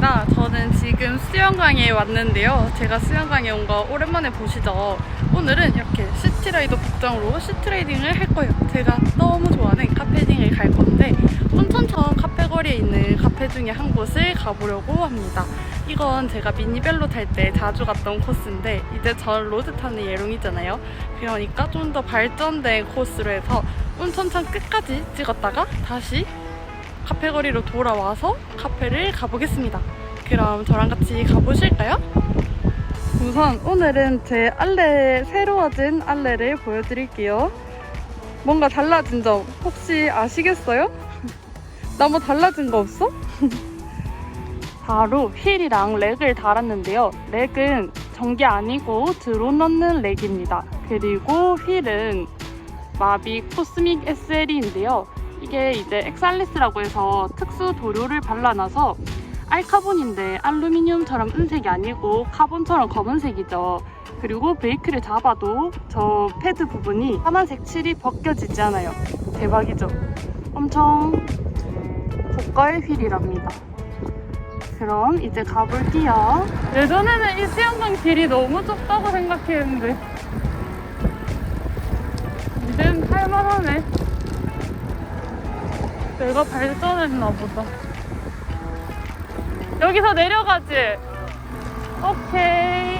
반갑습니다. 저는 지금 수영강에 왔는데요. 제가 수영강에 온 거 오랜만에 보시죠. 오늘은 이렇게 시티라이더 복장으로 시트레이딩을 할 거예요. 제가 너무 좋아하는 카페딩을 갈 건데 온천천 카페거리에 있는 카페 중에 한 곳을 가보려고 합니다. 이건 제가 미니벨로 탈 때 자주 갔던 코스인데 이제 전 로드 타는 예롱이잖아요. 그러니까 좀 더 발전된 코스로 해서 온천천 끝까지 찍었다가 다시 카페 거리로 돌아와서 카페를 가보겠습니다. 그럼 저랑 같이 가보실까요? 우선 오늘은 제 알레 새로워진 알레를 보여드릴게요. 뭔가 달라진 점 혹시 아시겠어요? 나 뭐 달라진 거 없어? 바로 휠이랑 렉을 달았는데요. 렉은 전기 아니고 드론 넣는 렉입니다. 그리고 휠은 마비 코스믹 SL인데요. 이게 이제 엑살리스라고 해서 특수 도료를 발라놔서 알카본인데 알루미늄처럼 은색이 아니고 카본처럼 검은색이죠. 그리고 브레이크를 잡아도 저 패드 부분이 파란색 칠이 벗겨지지 않아요. 대박이죠? 엄청 고가의 휠이랍니다. 그럼 이제 가볼게요. 예전에는 이 수영장 길이 너무 좁다고 생각했는데 이젠 할만하네. 내가 발전했나 보다. 여기서 내려가지? 오케이.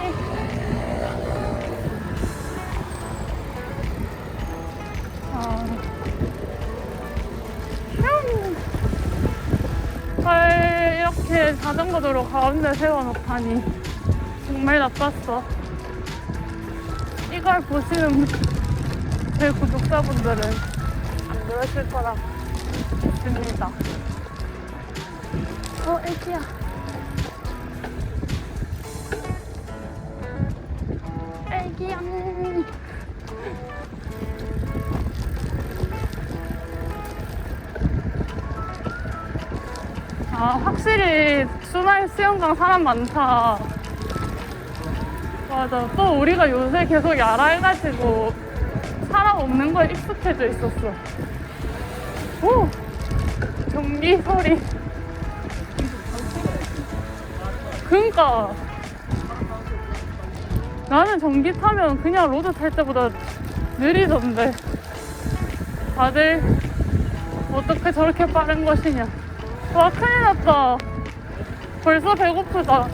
아. 휴. 헐, 이렇게 자전거 도로 가운데 세워놓다니. 정말 나빴어. 이걸 보시는 제 구독자분들은 안 그러실 거라 있 습니다. 어, 애기야. 애기야. 아, 확실히 수날 수영장 사람 많다. 맞아. 또 우리가 요새 계속 야라해가지고 사람 없는 거에 익숙해져 있었어. 오! 전기 소리. 그니까. 나는 전기 타면 그냥 로드 탈 때보다 느리던데. 다들 어떻게 저렇게 빠른 것이냐. 와, 큰일 났다. 벌써 배고프다.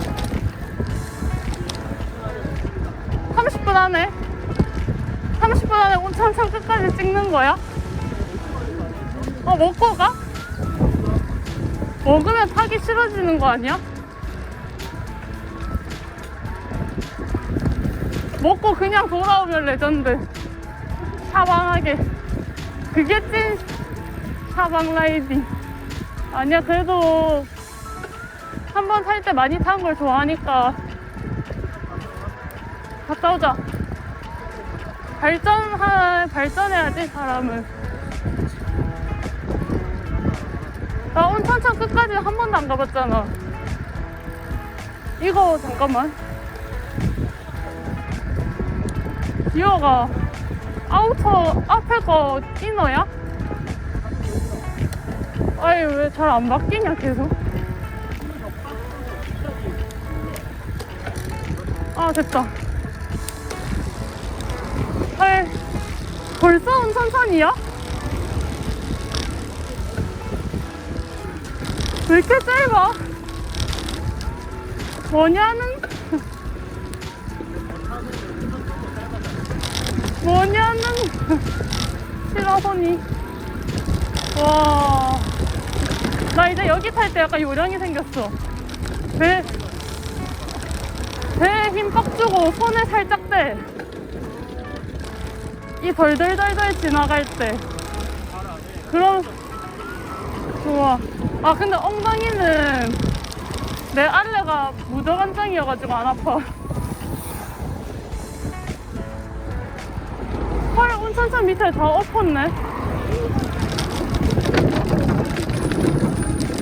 30분 안에? 30분 안에 온천천 끝까지 찍는 거야? 어, 먹고 가? 먹으면 타기 싫어지는 거 아니야? 먹고 그냥 돌아오면 레전드. 샤방하게. 그게 찐 샤방 라이딩. 아니야, 그래도 한번탈때 많이 타는 걸 좋아하니까 갔다 오자. 발전하, 발전해야지, 사람은. 나 온천천 끝까지 한 번도 안 가봤잖아. 이거, 잠깐만. 이거가 아우터 앞에 거 이너야? 아니, 왜 잘 안 바뀌냐, 계속? 아, 됐다. 헐, 벌써 온천천이야? 왜 이렇게 짧아? 뭐냐는? 뭐냐는? 싫어하니. 와. 나 이제 여기 탈 때 약간 요령이 생겼어. 배, 배에 힘 빡 주고 손에 살짝 대. 이 덜덜덜덜 지나갈 때. 그럼, 좋아. 아, 근데 엉덩이는 내 알레가 무더간장이어가지고 안 아파. 헐, 온천천 밑에 다 엎었네.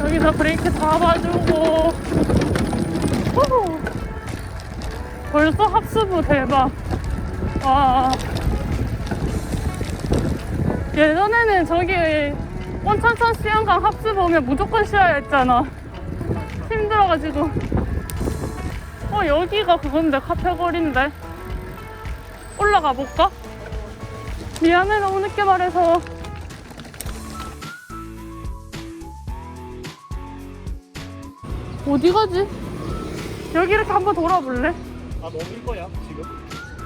여기서 브레이크 잡아주고. 후. 벌써 합수부 대박. 와. 예전에는 저기 온천천 수영장 합수 보면 무조건 쉬어야 했잖아. 힘들어가지고. 어, 여기가 그건데, 카페 거리인데. 올라가 볼까? 미안해, 너무 늦게 말해서. 어디 가지? 여기 이렇게 한번 돌아볼래? 아 너무 거야 지금?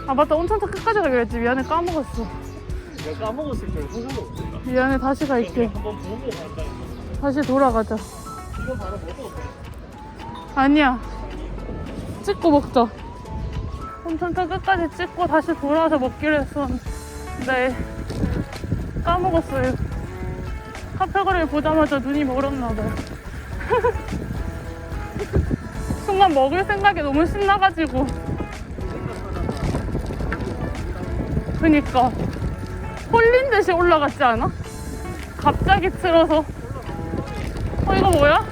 아, 맞다. 온천차 끝까지 가기로 했지. 미안해, 까먹었어. 내가 까먹었을 때 생각도 없었다 미안해, 다시 갈게. 한번 보고 간다 다시 돌아가자. 이거 바로 먹어도 돼 아니야. 찍고 먹자. 온천차 끝까지 찍고 다시 돌아와서 먹기로 했었는데 까먹었어요. 카페 거리를 보자마자 눈이 멀었나 봐요. 순간 먹을 생각이 너무 신나가지고. 그니까 홀린 듯이 올라갔지 않아? 갑자기 틀어서. 어 이거 뭐야?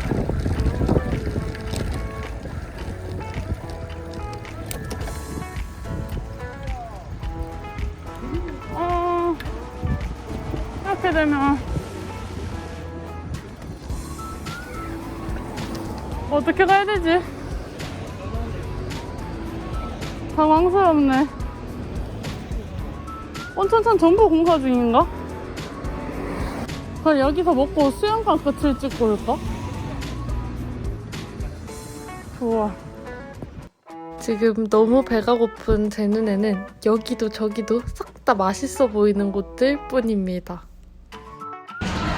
어, 이렇게 되면 어떻게 가야 되지? 당황스럽네. 온천천 전부 공사 중인가? 그럼 여기서 먹고 수영장 끝을 찍고 올까? 좋아. 지금 너무 배가 고픈 제 눈에는 여기도 저기도 싹 다 맛있어 보이는 곳들 뿐입니다.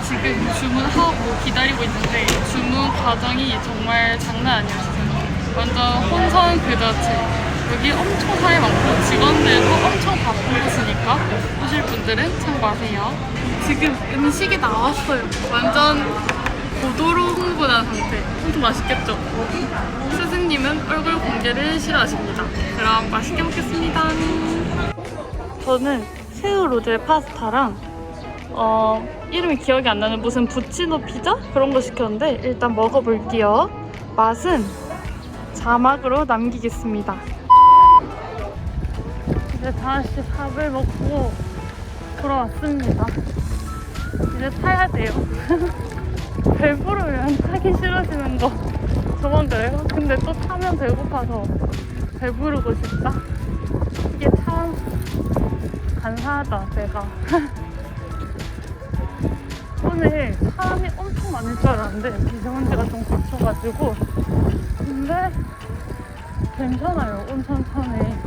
지금 주문하고 기다리고 있는데 주문 과정이 정말 장난 아니었어요. 완전 혼선 그 자체. 여기 엄청 사람이 많고 직원들도 엄청 곳이니까 오실 분들은 참고하세요. 지금 음식이 나왔어요. 완전 고도로 흥분한 상태. 엄청 맛있겠죠? 스승님은 얼굴 공개를 싫어하십니다. 그럼 맛있게 먹겠습니다. 저는 새우 로제 파스타랑 어, 이름이 기억이 안 나는 무슨 부치노 피자 그런 거 시켰는데 일단 먹어볼게요. 맛은 자막으로 남기겠습니다. 이제 다시 밥을 먹고 돌아왔습니다. 이제 타야 돼요. 배부르면 타기 싫어지는 거 저만 그래요? 근데 또 타면 배고파서 배부르고 싶다. 이게 참 간사하다 내가. 오늘 사람이 엄청 많을 줄 알았는데 미세먼지가 좀 거쳐가지고 근데 괜찮아요 온천천에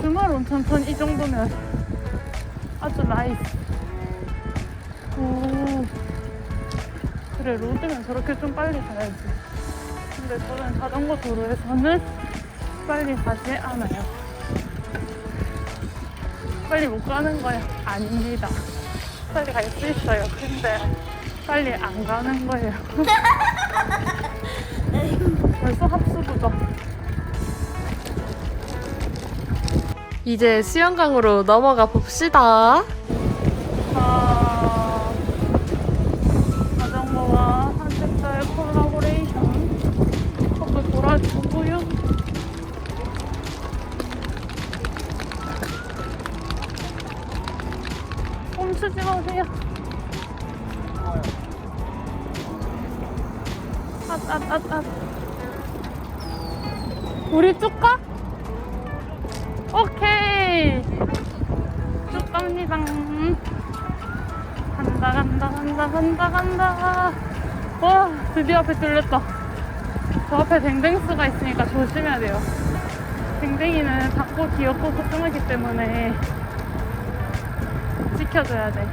주말 온천천 이 정도면. 아주 나이스. 오. 그래 로드면 저렇게 좀 빨리 가야지. 근데 저는 자전거 도로에서는 빨리 가지 않아요. 빨리 못 가는 거야 아닙니다. 빨리 갈 수 있어요. 근데 빨리 안 가는 거예요 이제 수영강으로 넘어가 봅시다. 아, 자전거와 산책자의 콜라보레이션. 조금 돌아주고요. 멈추지 마세요. 앗앗앗앗. 우리 쭉 가? 오케이. 쭉 갑니다. 간다 간다 간다 간다 간다. 와 드디어 앞에 뚫렸다. 저 앞에 댕댕수가 있으니까 조심해야 돼요. 댕댕이는 작고 귀엽고 소중하기 때문에 지켜줘야 돼.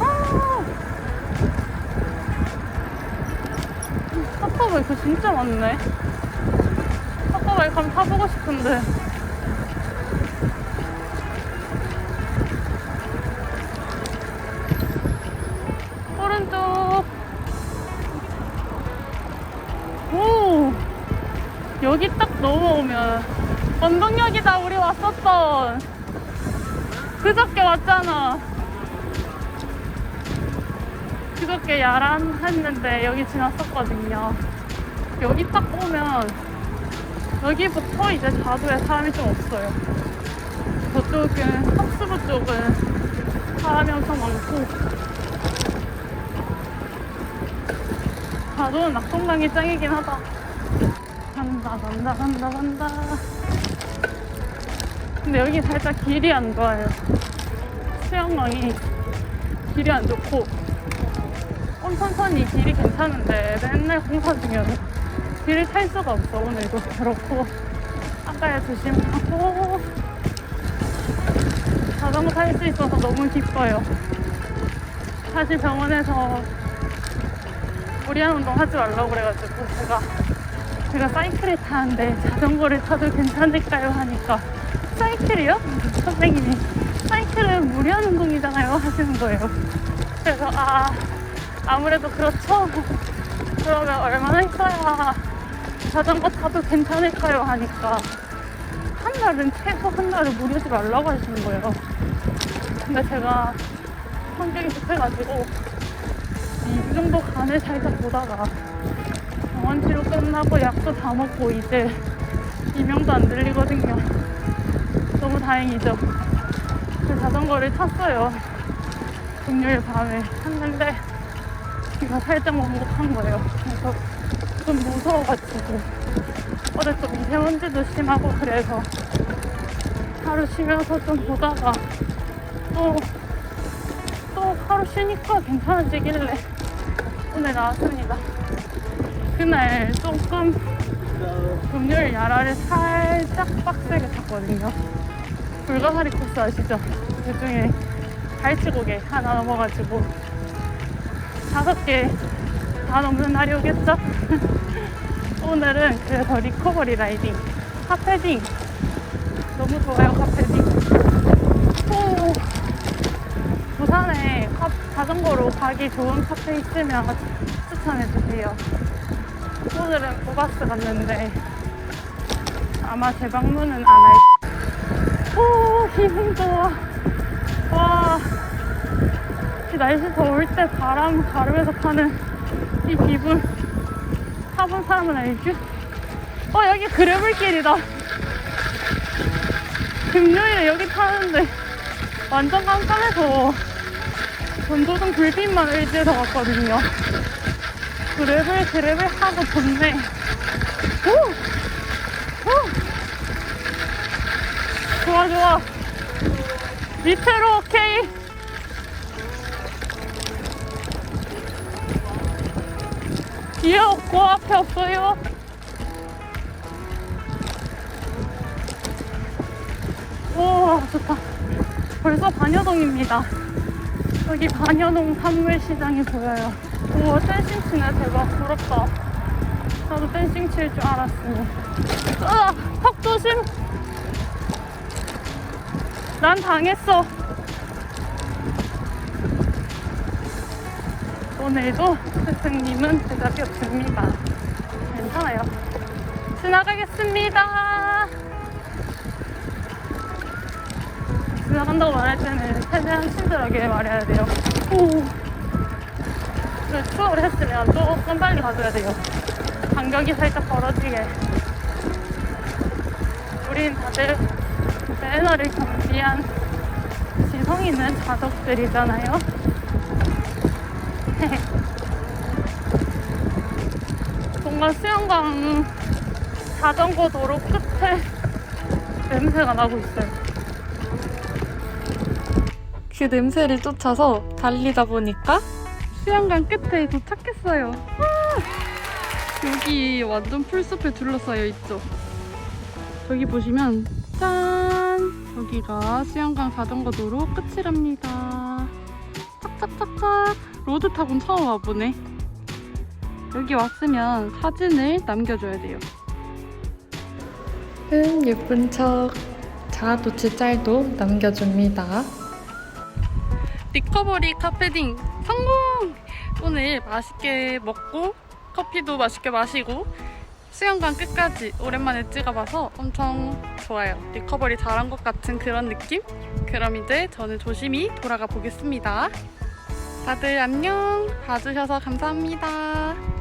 아! 하퍼바이크 진짜 많네. 하퍼바이크 한번 타보고 싶은데 넘어오면 원동역이다 우리 왔었던. 그저께 왔잖아. 그저께 야란 했는데 여기 지났었거든요. 여기 딱 오면 여기부터 이제 자두에 사람이 좀 없어요. 저쪽은 합수부 쪽은 사람이 엄청 많고. 가도는 낙동강이 짱이긴 하다. 간다, 간다, 간다, 간다. 근데 여기 살짝 길이 안 좋아요. 수영강이 길이 안 좋고, 온천천이 길이 괜찮은데 맨날 공사 중이어서 길을 탈 수가 없어, 오늘도. 그렇고, 아까야 조심하고, 자전거 탈 수 있어서 너무 기뻐요. 사실 병원에서 무리한 운동 하지 말라고 그래가지고 제가 제가 사이클을 타는데 자전거를 타도 괜찮을까요 하니까 사이클이요? 선생님이 사이클은 무리한 운동이잖아요 하시는 거예요. 그래서 아 아무래도 그렇죠. 그러면 얼마나 있어야 자전거 타도 괜찮을까요 하니까 한 달은 최소 한 달은 무리하지 말라고 하시는 거예요. 근데 제가 성격이 급해가지고 이 정도 간을 살짝 보다가 병원 치료 끝나고 약도 다 먹고 이제 이명도 안 들리거든요. 너무 다행이죠. 그 자전거를 탔어요. 금요일 밤에 탔는데 귀가 살짝 먹먹한 거예요. 그래서 좀 무서워가지고 어제 좀 미세먼지도 심하고 그래서 하루 쉬면서 좀 보다가 또, 또 하루 쉬니까 괜찮아지길래 오늘 나왔습니다. 그날 조금 금요일 야라를 살짝 빡세게 탔거든요. 불가사리 코스 아시죠? 그 중에 갈치고개 하나 넘어가지고 다섯 개 다 넘는 날이 오겠죠? 오늘은 그래서 리커버리 라이딩, 카페딩 너무 좋아요 카페딩. 오, 부산에 카- 자전거로 가기 좋은 카페 있으면 추천해주세요. 오늘은 고바스 갔는데 아마 재방문은 안 할. 오 기분 좋아. 와. 이 날씨 더울 때 바람 가르면서 타는 이 기분. 타본 사람은 알죠? 어 여기 그래블길이다. 금요일에 여기 타는데 완전 깜깜해서 전조등 불빛만 의지해서 갔거든요. 그래블 그래블 하고 좋네. 오! 오! 좋아 좋아. 밑으로 오케이. 뒤에 없고 앞에 없어요. 오 좋다. 벌써 반여동입니다. 여기 반여동 산물시장이 보여요. 우와 댄싱 치네 대박 부럽다. 나도 댄싱 칠 줄 알았으니. 으아 턱 조심. 난 당했어. 오늘도 스승님은 대답이 없습니다. 괜찮아요. 지나가겠습니다. 지나간다고 말할 때는 최대한 친절하게 말해야 돼요. 오. 그 추월을 했으면 조금 빨리 가줘야 돼요. 간격이 살짝 벌어지게. 우린 다들 매너를 경비한 지성 있는 자석들이잖아요. 뭔가 수영장 자전거 도로 끝에 냄새가 나고 있어요. 그 냄새를 쫓아서 달리다 보니까 수영장 끝에 도착했어요. 와! 여기 완전 풀숲에 둘러싸여 있죠. 저기 보시면 짠! 여기가 수영장 자전거 도로 끝이랍니다. 착착착착 로드 타고는 처음 와보네. 여기 왔으면 사진을 남겨줘야 돼요. 은 예쁜 척 자아도취 짤도 남겨줍니다. 리커버리 카페딩 성공! 오늘 맛있게 먹고 커피도 맛있게 마시고 수영장 끝까지 오랜만에 찍어봐서 엄청 좋아요. 리커버리 잘한 것 같은 그런 느낌? 그럼 이제 저는 조심히 돌아가 보겠습니다. 다들 안녕! 봐주셔서 감사합니다.